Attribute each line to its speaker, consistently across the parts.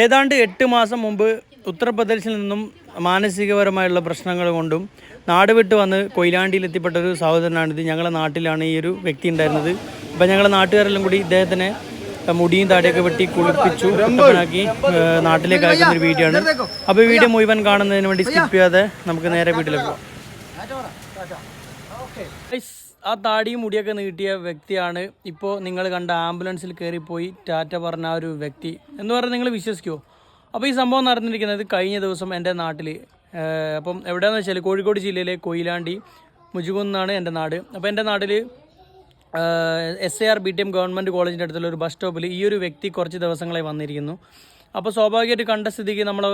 Speaker 1: ഏതാണ്ട് എട്ട് മാസം മുമ്പ് ഉത്തർപ്രദേശിൽ നിന്നും മാനസികപരമായുള്ള പ്രശ്നങ്ങൾ കൊണ്ടും നാട് വിട്ട് വന്ന് കൊയിലാണ്ടിയിൽ എത്തിപ്പെട്ട ഒരു സഹോദരനാണിത്. ഞങ്ങളുടെ നാട്ടിലാണ് ഈ ഒരു വ്യക്തി ഉണ്ടായിരുന്നത്. അപ്പം ഞങ്ങളെ നാട്ടുകാരെല്ലാം കൂടി ഇദ്ദേഹത്തിനെ മുടിയും താടിയൊക്കെ വെട്ടി കുളിപ്പിച്ചു കുട്ടപ്പനാക്കി നാട്ടിലേക്ക് അയക്കുന്ന ഒരു വീഡിയോ ആണ്. അപ്പോൾ വീഡിയോ മുഴുവൻ കാണുന്നതിന് വേണ്ടി സ്കിപ്പ് ചെയ്യാതെ നമുക്ക് നേരെ വീട്ടിലേക്ക് പോകാം ആ താടിയും മുടിയൊക്കെ നീട്ടിയ വ്യക്തിയാണ് ഇപ്പോൾ നിങ്ങൾ കണ്ട ആംബുലൻസിൽ കയറിപ്പോയി ടാറ്റ പറഞ്ഞ ആ ഒരു വ്യക്തി എന്ന് പറഞ്ഞാൽ നിങ്ങൾ വിശ്വസിക്കുമോ അപ്പോൾ ഈ സംഭവം നടന്നിരിക്കുന്നത് കഴിഞ്ഞ ദിവസം എന്റെ നാട്ടിൽ അപ്പം എവിടെയാണെന്ന് വെച്ചാൽ കോഴിക്കോട് ജില്ലയിലെ കൊയിലാണ്ടി മുജുകുന്നാണ് എന്റെ നാട്. അപ്പോൾ എന്റെ നാട്ടിൽ S A R B T M government കോളേജിന്റെ അടുത്തുള്ള ഒരു ബസ് സ്റ്റോപ്പിൽ ഈ ഒരു വ്യക്തി കുറച്ച് ദിവസങ്ങളായി വന്നിരിക്കുന്നു. അപ്പോൾ സ്വാഭാവികമായിട്ട് കണ്ട സ്ഥിതിക്ക് നമ്മൾ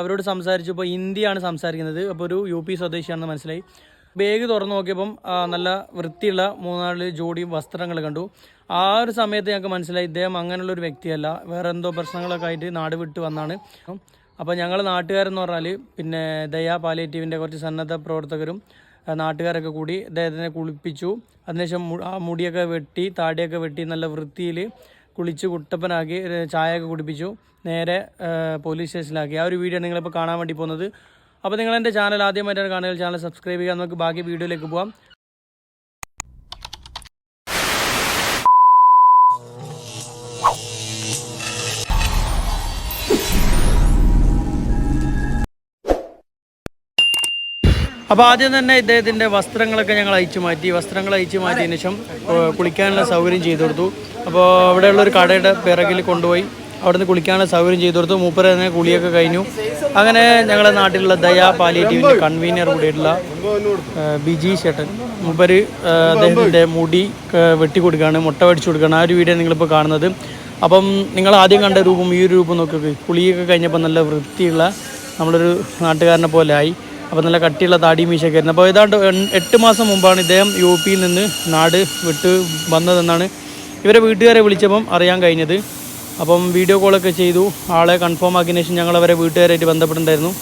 Speaker 1: അവരോട് സംസാരിച്ചപ്പോൾ ഹിന്ദിയാണ് സംസാരിക്കുന്നത്. അപ്പോൾ ഒരു യു പി സ്വദേശിയാണെന്ന് മനസ്സിലായി. ബാഗ് തുറന്നു നോക്കിയപ്പം നല്ല വൃത്തിയുള്ള മൂന്നാൽ ജോഡി വസ്ത്രങ്ങൾ കണ്ടു. ആ ഒരു സമയത്ത് ഞങ്ങൾക്ക് മനസ്സിലായി ഇദ്ദേഹം അങ്ങനെയുള്ള ഒരു വ്യക്തിയല്ല. വേറെ എന്തോ പ്രശ്നങ്ങളൊക്കെ ആയിട്ട് നാട് വിട്ട് വന്നാണ്. അപ്പോൾ ഞങ്ങൾ നാട്ടുകാരെന്ന് പറഞ്ഞാൽ പിന്നെ ദയാ പാലിയേറ്റീവിന്റെ കുറച്ച് സന്നദ്ധ പ്രവർത്തകരും നാട്ടുകാരൊക്കെ കൂടി അദ്ദേഹത്തിനെ കുളിപ്പിച്ചു. അതിനുശേഷം ആ മുടിയൊക്കെ വെട്ടി താടിയൊക്കെ വെട്ടി നല്ല വൃത്തിയിൽ കുളിച്ച് കുട്ടപ്പനാക്കി ചായയൊക്കെ കുടിപ്പിച്ചു. നേരെ പോലീസ് സ്റ്റേഷനിലാക്കി. ആ ഒരു വീഡിയോ നിങ്ങളിപ്പോൾ കാണാൻ വേണ്ടി പോകുന്നത് അപ്പോൾ നിങ്ങൾ എന്റെ ചാനൽ ആദ്യമായിട്ടാണ് കാണുക ചാനൽ സബ്സ്ക്രൈബ് ചെയ്യുക. നമുക്ക് ബാക്കി വീഡിയോയിലേക്ക് പോകാം അപ്പോൾ ആദ്യം തന്നെ ഇദ്ദേഹത്തിന്റെ വസ്ത്രങ്ങളൊക്കെ ഞങ്ങൾ അയച്ചു മാറ്റി. വസ്ത്രങ്ങൾ അയച്ചു മാറ്റിയതിന് ശേഷം കുളിക്കാനുള്ള സൗകര്യം ചെയ്തു കൊടുത്തു. അപ്പോൾ അവിടെയുള്ള ഒരു കടയുടെ പിറകിൽ കൊണ്ടുപോയി. അവിടുന്ന് കുളിക്കാനുള്ള സൗകര്യം ചെയ്തു കൊടുത്തു. മൂപ്പര് തന്നെ കുളിയൊക്കെ കഴിഞ്ഞു. അങ്ങനെ ഞങ്ങളുടെ നാട്ടിലുള്ള ദയാ പാലിയേറ്റീവിന്റെ കൺവീനർ കൂടിയിട്ടുള്ള ബിജി ചേട്ടൻ. മുമ്പർ അദ്ദേഹത്തിന്റെ മുടി വെട്ടി കൊടുക്കുകയാണ് മുട്ട വടിച്ചു കൊടുക്കുകയാണ്. ആ ഒരു വീഡിയോ നിങ്ങളിപ്പോൾ കാണുന്നത്. അപ്പം നിങ്ങൾ ആദ്യം കണ്ട രൂപം ഈ ഒരു രൂപം നോക്കി കുളിയൊക്കെ കഴിഞ്ഞപ്പോൾ നല്ല വൃത്തിയുള്ള നമ്മളൊരു നാട്ടുകാരനെ പോലെ ആയി. അപ്പോൾ നല്ല കട്ടിയുള്ള താടി മീശയൊക്കെ ആയിരുന്നു. അപ്പോൾ ഏതാണ്ട് എട്ട് മാസം മുമ്പാണ് ഇദ്ദേഹം യു പിയിൽ നിന്ന് നാട് വിട്ട് വന്നതെന്നാണ് ഇവരെ വീട്ടുകാരെ വിളിച്ചപ്പം അറിയാൻ കഴിഞ്ഞത്. അപ്പം വീഡിയോ കോളൊക്കെ ചെയ്തു. ആളെ കൺഫേം ആക്കിയതിന് ശേഷം ഞങ്ങൾ അവരെ വീട്ടുകാരായിട്ട് ബന്ധപ്പെട്ടിട്ടുണ്ടായിരുന്നു.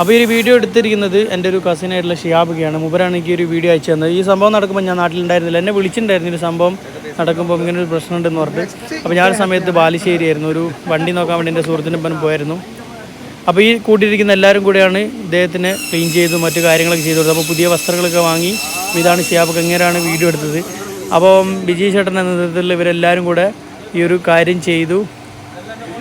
Speaker 1: അപ്പോൾ ഈ ഒരു വീഡിയോ എടുത്തിരിക്കുന്നത് എന്റെ ഒരു കസിനായിട്ടുള്ള ഷിയാബികയാണ്. മുബരാണ് എനിക്ക് ഒരു വീഡിയോ അയച്ചു തന്നത്. ഈ സംഭവം നടക്കുമ്പോൾ ഞാൻ നാട്ടിലുണ്ടായിരുന്നില്ല. എന്നെ വിളിച്ചിട്ടുണ്ടായിരുന്നു ഒരു സംഭവം നടക്കുമ്പോൾ ഇങ്ങനെ ഒരു പ്രശ്നമുണ്ടെന്ന് പറഞ്ഞിട്ട്. അപ്പോൾ ഞാൻ സമയത്ത് ബാലുശ്ശേരി ആയിരുന്നു ഒരു വണ്ടി നോക്കാൻ വേണ്ടി എന്റെ സുഹൃത്തിന്റെ ഒപ്പം പോയായിരുന്നു. അപ്പോൾ ഈ കൂട്ടിയിരിക്കുന്ന എല്ലാവരും കൂടെയാണ് ഇദ്ദേഹത്തിന് ക്ലീൻ ചെയ്തു മറ്റു കാര്യങ്ങളൊക്കെ ചെയ്തു കൊടുത്തത്. അപ്പോൾ പുതിയ വസ്ത്രങ്ങളൊക്കെ വാങ്ങി ഇതാണ് ഷിയാബ് എങ്ങനെയാണ് വീഡിയോ എടുത്തത്. അപ്പം ബിജി ചേട്ടൻ എന്ന നേതൃത്വത്തിൽ ഇവരെല്ലാവരും കൂടെ ഈ ഒരു കാര്യം ചെയ്തു.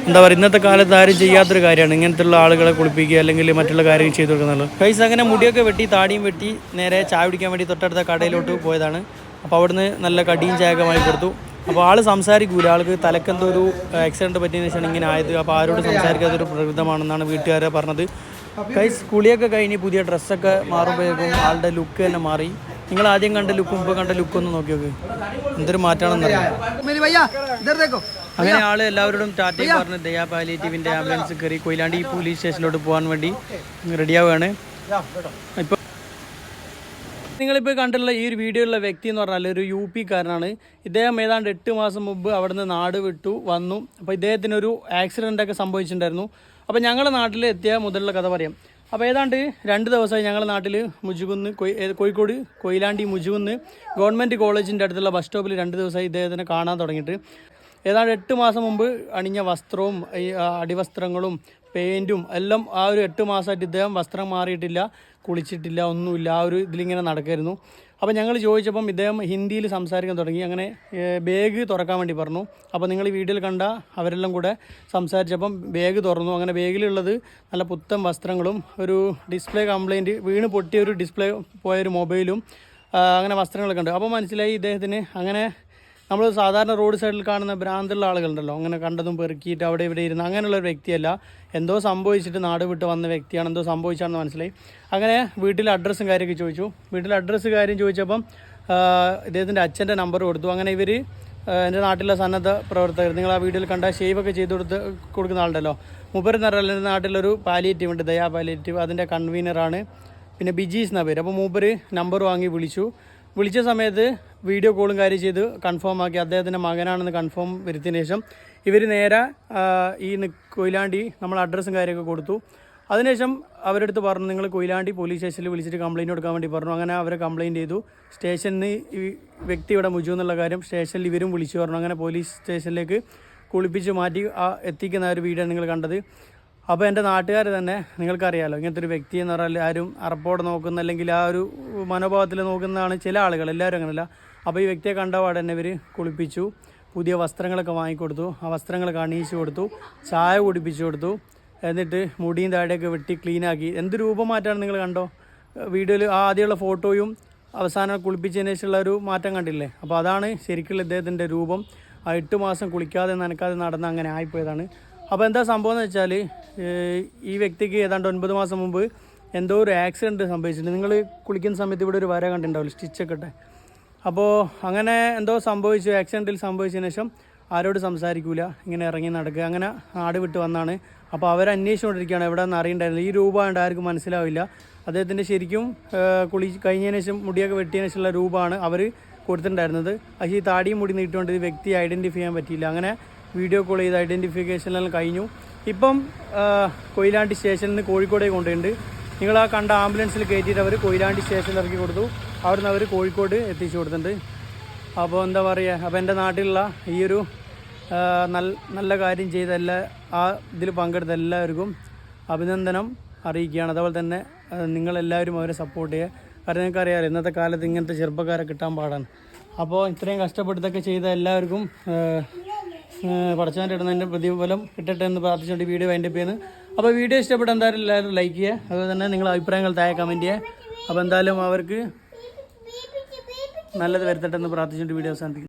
Speaker 1: എന്താ പറയുക ഇന്നത്തെ കാലത്ത് ആരും ചെയ്യാത്തൊരു കാര്യമാണ്. ഇങ്ങനത്തുള്ള ആളുകളെ കുളിപ്പിക്കുക അല്ലെങ്കിൽ മറ്റുള്ള കാര്യങ്ങൾ ചെയ്തു കൊടുക്കുന്നത് കൈസ് അങ്ങനെ മുടിയൊക്കെ വെട്ടി താടിയും വെട്ടി നേരെ ചായ കുടിക്കാൻ വേണ്ടി തൊട്ടടുത്ത കടയിലോട്ട് പോയതാണ്. അപ്പോൾ അവിടുന്ന് നല്ല കടിയും വാങ്ങി കൊടുത്തു. അപ്പോൾ ആൾ സംസാരിക്കൂല. ആൾക്ക് തലക്കെന്തോ ഒരു ആക്സിഡന്റ് പറ്റിയതിന് ശേഷം ഇങ്ങനെ ആയത്. അപ്പോൾ ആരോട് സംസാരിക്കാത്തൊരു പ്രകൃതമാണെന്നാണ് വീട്ടുകാരെ പറഞ്ഞത്. കൈസ് കുളിയൊക്കെ കഴിഞ്ഞ് പുതിയ ഡ്രസ്സൊക്കെ മാറുമ്പോഴേക്കും ആളുടെ ലുക്ക് തന്നെ മാറി. നിങ്ങൾ ആദ്യം കണ്ട ലുക്കും ഇപ്പോൾ കണ്ട ലുക്കും ഒന്ന് നോക്കി നോക്ക്. എന്തൊരു മാറ്റമാണെന്നറിയാം അങ്ങനെ ആൾ എല്ലാവരോടും ടാറ്റ പറഞ്ഞ് ദയാ പാലിയേറ്റീവിന്റെ ആംബുലൻസ് കയറി കൊയിലാണ്ടി പോലീസ് സ്റ്റേഷനിലോട്ട് പോകാൻ വേണ്ടി റെഡിയാവുകയാണ് ഇപ്പോൾ നിങ്ങളിപ്പോൾ കണ്ടിട്ടുള്ള ഈ ഒരു വീഡിയോയിലുള്ള വ്യക്തി എന്ന് പറഞ്ഞാൽ ഒരു യു പിക്കാരനാണ് ഇദ്ദേഹം ഏതാണ്ട് എട്ട് മാസം മുമ്പ് അവിടുന്ന് നാട് വിട്ടു വന്നു. അപ്പോൾ ഇദ്ദേഹത്തിനൊരു ആക്സിഡന്റൊക്കെ സംഭവിച്ചിട്ടുണ്ടായിരുന്നു. അപ്പോൾ ഞങ്ങളുടെ നാട്ടിൽ എത്തിയ മുതലുള്ള കഥ പറയാം. അപ്പോൾ ഏതാണ്ട് രണ്ട് ദിവസമായി ഞങ്ങളുടെ നാട്ടിൽ മുജുകുന്ന് കോഴിക്കോട് കൊയിലാണ്ടി മുജുകുന്ന് ഗവൺമെന്റ് കോളേജിന്റെ അടുത്തുള്ള ബസ് സ്റ്റോപ്പിൽ രണ്ട് ദിവസമായി ഇദ്ദേഹത്തിനെ കാണാൻ തുടങ്ങിയിട്ട്. ഏതാണ്ട് എട്ട് മാസം മുമ്പ് അണിഞ്ഞ വസ്ത്രവും അടിവസ്ത്രങ്ങളും പെയിന്റും എല്ലാം ആ ഒരു എട്ട് മാസമായിട്ട് ഇദ്ദേഹം വസ്ത്രം മാറിയിട്ടില്ല കുളിച്ചിട്ടില്ല ഒന്നുമില്ല ആ ഒരു ഇതിലിങ്ങനെ നടക്കായിരുന്നു. അപ്പോൾ ഞങ്ങൾ ചോദിച്ചപ്പം ഇദ്ദേഹം ഹിന്ദിയിൽ സംസാരിക്കാൻ തുടങ്ങി. അങ്ങനെ ബാഗ് തുറക്കാൻ വേണ്ടി പറഞ്ഞു. അപ്പോൾ നിങ്ങൾ ഈ വീഡിയോയിൽ കണ്ട അവരെല്ലാം കൂടെ സംസാരിച്ചപ്പം ബാഗ് തുറന്നു. അങ്ങനെ ബാഗിലുള്ളത് നല്ല പുത്തൻ വസ്ത്രങ്ങളും ഒരു ഡിസ്പ്ലേ കംപ്ലൈന്റ് വീണ് പൊട്ടിയ ഒരു ഡിസ്പ്ലേ പോയൊരു മൊബൈലും അങ്ങനെ വസ്ത്രങ്ങളൊക്കെ ഉണ്ട്. അപ്പോൾ മനസ്സിലായി ഇദ്ദേഹത്തിന്. അങ്ങനെ നമ്മൾ സാധാരണ റോഡ് സൈഡിൽ കാണുന്ന ഭ്രാന്തുള്ള ആളുകളുണ്ടല്ലോ. അങ്ങനെ കണ്ടതും പെറുക്കിയിട്ട് അവിടെ ഇവിടെ ഇരുന്ന് അങ്ങനെയുള്ള ഒരു വ്യക്തിയല്ല. എന്തോ സംഭവിച്ചിട്ട് നാട് വിട്ട് വന്ന വ്യക്തിയാണ്. എന്തോ സംഭവിച്ചാണെന്ന് മനസ്സിലായി. അങ്ങനെ വീട്ടിലെ അഡ്രസ്സും കാര്യമൊക്കെ ചോദിച്ചു. വീട്ടിലെ അഡ്രസ്സ് കാര്യം ചോദിച്ചപ്പം ഇദ്ദേഹത്തിന്റെ അച്ഛന്റെ നമ്പർ കൊടുത്തു. അങ്ങനെ ഇവർ എന്റെ നാട്ടിലെ സന്നദ്ധ പ്രവർത്തകർ നിങ്ങൾ ആ വീഡിയോയിൽ കണ്ട ഷേവൊക്കെ ചെയ്ത് കൊടുത്ത് കൊടുക്കുന്ന ആളുണ്ടല്ലോ. മുപ്പര് എന്റെ നാട്ടിലൊരു പാലിയേറ്റീവ് ഉണ്ട്. ദയാ പാലിയേറ്റീവ് അതിന്റെ കൺവീനറാണ് പിന്നെ ബിജീസ് എന്ന പേര്. അപ്പോൾ മൂപ്പർ നമ്പർ വാങ്ങി വിളിച്ചു. വിളിച്ച സമയത്ത് വീഡിയോ കോളും കാര്യം ചെയ്ത് കൺഫേം ആക്കി അദ്ദേഹത്തിന്റെ മകനാണെന്ന് കൺഫേം വരുത്തിയതിന് ശേഷം ഇവർ നേരെ ഈ കൊയിലാണ്ടി നമ്മൾ അഡ്രസ്സും കാര്യമൊക്കെ കൊടുത്തു. അതിനുശേഷം അവരടുത്ത് പറഞ്ഞു നിങ്ങൾ കൊയിലാണ്ടി പോലീസ് സ്റ്റേഷനിൽ വിളിച്ചിട്ട് കംപ്ലയിന്റ് കൊടുക്കാൻ വേണ്ടി പറഞ്ഞു. അങ്ങനെ അവരെ കംപ്ലയിന്റ് ചെയ്തു. സ്റ്റേഷനിൽ ഈ വ്യക്തി ഇവിടെ മുജു എന്നുള്ള കാര്യം സ്റ്റേഷനിൽ ഇവരും വിളിച്ചു പറഞ്ഞു. അങ്ങനെ പോലീസ് സ്റ്റേഷനിലേക്ക് കുളിപ്പിച്ച് മാറ്റി ആ എത്തിക്കുന്ന ഒരു വീഡിയോ നിങ്ങൾ കണ്ടത്. അപ്പോൾ എന്റെ നാട്ടുകാർ തന്നെ നിങ്ങൾക്കറിയാലോ ഇങ്ങനത്തെ ഒരു വ്യക്തി എന്ന് പറഞ്ഞാൽ ആരും അറപ്പോടെ നോക്കുന്ന അല്ലെങ്കിൽ ആ ഒരു മനോഭാവത്തിൽ നോക്കുന്നതാണ് ചില ആളുകൾ. എല്ലാവരും അങ്ങനെയല്ല അപ്പോൾ ഈ വ്യക്തിയെ കണ്ടപാട് തന്നെ ഇവർ കുളിപ്പിച്ചു പുതിയ വസ്ത്രങ്ങളൊക്കെ വാങ്ങിക്കൊടുത്തു. ആ വസ്ത്രങ്ങളൊക്കെ അണിയിച്ചു കൊടുത്തു ചായ കുടിപ്പിച്ചു കൊടുത്തു. എന്നിട്ട് മുടിയും താടിയൊക്കെ വെട്ടി ക്ലീനാക്കി എന്ത് രൂപമാറ്റമാണ് നിങ്ങൾ കണ്ടോ? വീഡിയോയിൽ ആ ആദ്യമുള്ള ഫോട്ടോയും അവസാനം കുളിപ്പിച്ചതിന് ശേഷമുള്ള ഒരു മാറ്റം കണ്ടില്ലേ? അപ്പോൾ അതാണ് ശരിക്കുള്ള ഇദ്ദേഹത്തിന്റെ രൂപം. ആ എട്ട് മാസം കുളിക്കാതെ നനക്കാതെ നടന്ന് അങ്ങനെ ആയിപ്പോയതാണ്. അപ്പോൾ എന്താ സംഭവം എന്ന് വെച്ചാൽ ഈ വ്യക്തിക്ക് ഏതാണ്ട് ഒൻപത് മാസം മുമ്പ് എന്തോ ഒരു ആക്സിഡന്റ് സംഭവിച്ചിട്ടുണ്ട്. നിങ്ങൾ കുളിക്കുന്ന സമയത്ത് ഇവിടെ ഒരു വര കണ്ടിട്ടുണ്ടാവില്ല? സ്റ്റിച്ചൊക്കെ ഇട്ടെ. അപ്പോൾ അങ്ങനെ എന്തോ സംഭവിച്ചു ആക്സിഡന്റിൽ സംഭവിച്ചതിന് ശേഷം ആരോട് സംസാരിക്കൂല. ഇങ്ങനെ ഇറങ്ങി നടക്കുക. അങ്ങനെ ആട് വിട്ട് വന്നാണ്. അപ്പോൾ അവർ അന്വേഷിച്ചുകൊണ്ടിരിക്കുകയാണ് എവിടെ നിന്ന് അറിയണ്ടായിരുന്നില്ല ഈ രൂപമായിട്ട് ആർക്കും മനസ്സിലാവില്ല. അദ്ദേഹത്തിന്റെ ശരിക്കും കുളി കഴിഞ്ഞതിന് ശേഷം മുടിയൊക്കെ വെട്ടിയതിന് ശേഷമുള്ള രൂപമാണ് അവർ കൊടുത്തിട്ടുണ്ടായിരുന്നത്. പക്ഷേ ഈ താടിയും മുടി നീട്ടുകൊണ്ട് ഈ വ്യക്തി ഐഡന്റിഫൈ ചെയ്യാൻ പറ്റിയില്ല. അങ്ങനെ വീഡിയോ കോൾ ചെയ്ത് ഐഡന്റിഫിക്കേഷനെല്ലാം കഴിഞ്ഞു. ഇപ്പം കൊയിലാണ്ടി സ്റ്റേഷനിൽ നിന്ന് കോഴിക്കോടേക്ക് കൊണ്ടുപോയിട്ടുണ്ട്. നിങ്ങൾ ആ കണ്ട ആംബുലൻസിൽ കയറ്റിയിട്ട് അവർ കൊയിലാണ്ടി സ്റ്റേഷനിൽ ഇറക്കി കൊടുത്തു. അവിടുന്ന് അവർ കോഴിക്കോട് എത്തിച്ചു കൊടുത്തിട്ടുണ്ട്. അപ്പോൾ എന്താ പറയുക അപ്പോൾ എന്റെ നാട്ടിലുള്ള ഈ ഒരു നല്ല നല്ല കാര്യം ചെയ്ത എല്ലാ ആ ഇതിൽ പങ്കെടുത്ത എല്ലാവർക്കും അഭിനന്ദനം അറിയിക്കുകയാണ്. അതുപോലെ തന്നെ നിങ്ങളെല്ലാവരും അവരെ സപ്പോർട്ട് ചെയ്യുക. കാരണം നിങ്ങൾക്ക് അറിയാമല്ലോ ഇന്നത്തെ കാലത്ത് ഇങ്ങനത്തെ ചെറുപ്പക്കാരെ കിട്ടാൻ പാടാണ്. അപ്പോൾ ഇത്രയും കഷ്ടപ്പെടുത്തൊക്കെ ചെയ്ത എല്ലാവർക്കും പടച്ചവന്റെ ഇടുന്നതിന്റെ പ്രതിഫലം കിട്ടട്ടെ എന്ന് പ്രാർത്ഥിച്ചുകൊണ്ട് വീഡിയോ വൈൻഡപ്പ് ചെയ്യുന്നു. അപ്പോൾ വീഡിയോ ഇഷ്ടപ്പെട്ട എന്തായാലും എല്ലാവരും ലൈക്ക് ചെയ്യുക. അതുപോലെ തന്നെ നിങ്ങളുടെ അഭിപ്രായങ്ങൾ താഴെ കമന്റ് ചെയ്യുക. അപ്പോൾ എന്തായാലും അവർക്ക് നല്ലത് വരുത്തട്ടെ എന്ന് പ്രാർത്ഥിച്ചുകൊണ്ട് വീഡിയോ അവസാനിപ്പിക്കും